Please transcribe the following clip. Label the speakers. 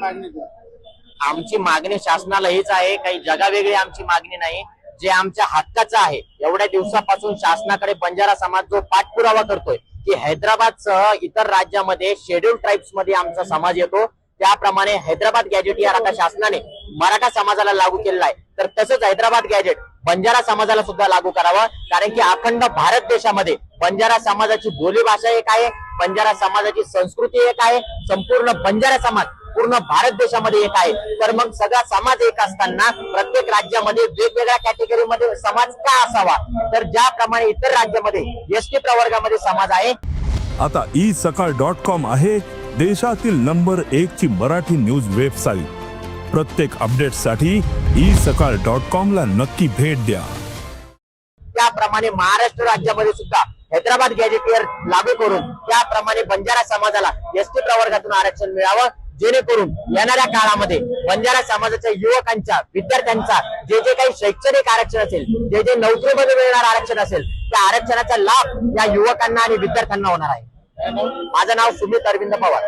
Speaker 1: मागणीचा
Speaker 2: आमची मागणी शासनाला हीच आहे काही जगावेगळी आमची मागणी नाही. जे आमच्या हक्काचं आहे एवढ्या दिवसापासून शासनाकडे बंजारा समाज जो पाठपुरावा करतोय की हैदराबाद सह इतर राज्यामध्ये शेड्यूल ट्राईब्समध्ये आमचा समाज येतो. त्याप्रमाणे हैदराबाद गॅजेट या आता शासनाने मराठा समाजाला लागू केलेला आहे. तर तसंच हैदराबाद गॅजेट बंजारा समाजाला सुद्धा लागू करावं. कारण की अखंड भारत देशामध्ये बंजारा समाजाची बोलीभाषा एक आहे बंजारा समाजाची संस्कृती एक आहे संपूर्ण बंजारा समाज पूर्ण भारत देशामध्ये एक आहे. तर मग सगळा समाज एक असताना प्रत्येक राज्यामध्ये वेगवेगळ्या कॅटेगरीमध्ये समाज का असावा? तर ज्याप्रमाणे इतर राज्यामध्ये एसटी प्रवर्गामध्ये समाज आहे.
Speaker 3: आता ई सकाळ डॉट कॉम आहे देशातील नंबर एक ची मराठी न्यूज वेबसाईट प्रत्येक अपडेटसाठी ई सकाळ डॉट कॉम ला नक्की भेट द्या.
Speaker 2: त्याप्रमाणे महाराष्ट्र राज्यामध्ये सुद्धा हैदराबाद गॅजेटियर लागू करून त्याप्रमाणे बंजारा समाजाला एसटी प्रवर्गातून आरक्षण मिळावं. जेणेकरून येणाऱ्या काळामध्ये बंजारा समाजाच्या युवकांच्या विद्यार्थ्यांचा जे जे काही शैक्षणिक आरक्षण असेल जे जे नोकरीमध्ये मिळणार आरक्षण असेल त्या आरक्षणाचा लाभ या युवकांना आणि विद्यार्थ्यांना होणार आहे. माझं नाव सुमित अरविंद पवार.